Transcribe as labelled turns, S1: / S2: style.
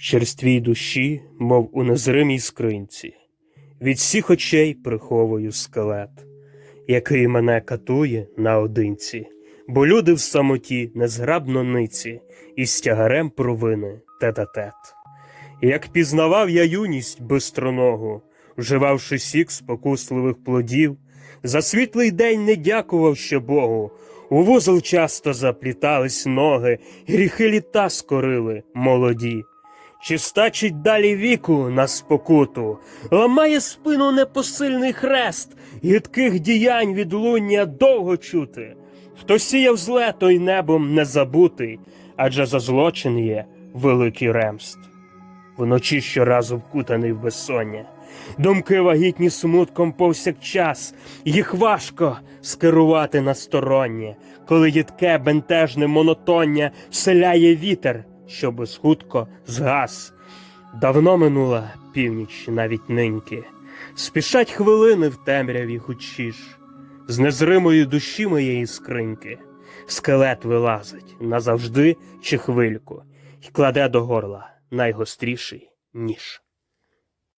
S1: В черствій душі, мов у незримій скринці, від всіх очей приховую скелет, який мене катує наодинці, бо люди в самоті незграбно ниці, і з тягарем провини тет-а-тет. Як пізнавав я юність бистроногу, вживавши сік спокусливих плодів, за світлий день не дякував ще Богу. У вузол часто заплітались ноги, гріхи літа скорили молоді. Чи стачить далі віку на спокуту, ламає спину непосильний хрест, гидких діянь відлуння довго чути. Хто сіяв зле, той небом не забутий, адже за злочин є великий ремст. Вночі щоразу вкутаний в безсоння. Думки вагітні смутком повсякчас, їх важко скерувати настороннє, коли їдке бентежне монотоння вселяє вітер, що схутко згас. Давно минула північ навіть ниньки, спішать хвилини в темряві хучіш, з незримої душі моєї скриньки скелет вилазить назавжди чи хвильку, й кладе до горла найгостріший ніж.